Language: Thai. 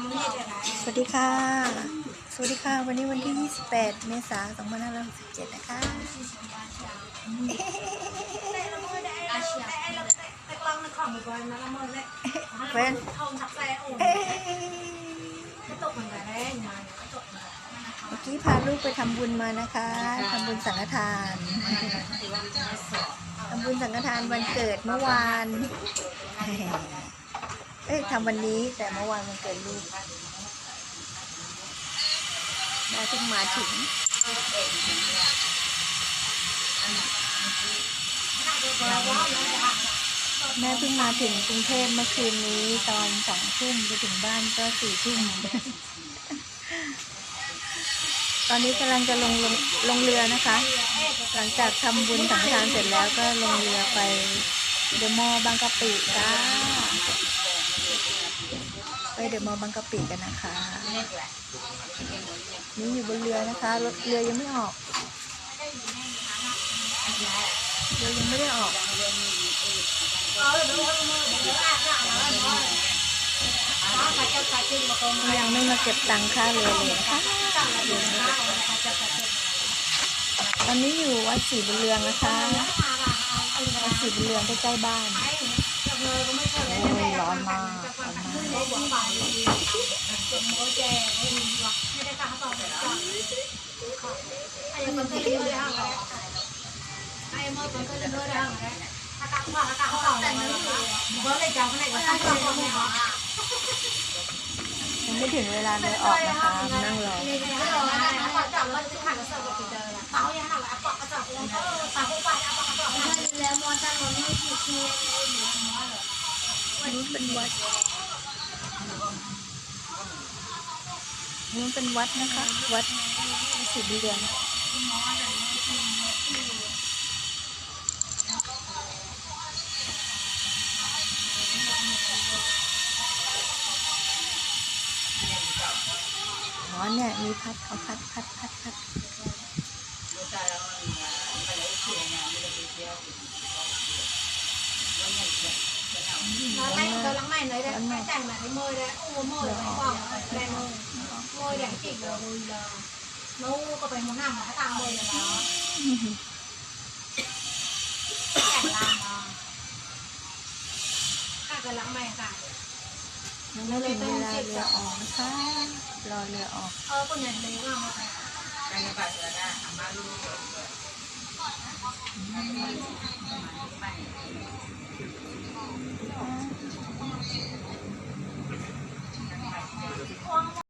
สวัสดีค่ะ สวัสดีค่ะ วันนี้วันที่ 28 เมษายน 2567 นะคะเว้นเอ้ยเมื่อกี้พาลูกไปทำบุญมานะคะ ทำบุญสังฆทานทำบุญสังฆทานวันเกิดเมื่อวาน เอ้ยทำวันนี้แต่เมื่อวานวันเกิดลูกแม่เพิ่งมาถึงแม่เพิ่งมาถึงกรุงเทพเมื่อคืนนี้ตอนสองทุ่มไปถึงบ้านก็สี่ทุ่มตอนนี้กำลังจะลงลงลงเรือนะคะ หลังจากทำบุญสังฆทานเสร็จแล้วก็ลงเรือไป เดอะมอลล์บางกะปิจ้าไปเดอะมอลล์บางกะปิกันนะคะ นี่อยู่บนเรือนะคะรถเรือยังไม่ออกเรือยังไม่ได้ออกยังไม่มาเก็บตังค่าเรือเลยนะคะตอนนี้อยู่วัดศรีบุญเรืองนะคะ วัดศรีบุญเรืองใกล้ๆบ้านโอ้ยร้อนมากร้อนมากยังไม่ถึงเวลาเรือออกนะคะ นั่งรอ นี่ เป็นวัดนี่เป็นวัดนะคะ วัดศรีบุญเรืองอ๋อเนี่ยมีพัดเขาพัดพัดพัดพัด nó lấy tôi lắng này lấy đấy, cái chành mà thấy mơi đấy, không có mơi mà bỏ đây mơi. Mơi đấy chỉ là rồi là nấu có phải muốn làm mà cái tao mơi rồi đó. Chành làm mà. Các cái mày cả. Nó lấy tên chỉ là ỏ xa, lò lẹ ỏ. Ờ, con nhận lấy vào. Anh phải là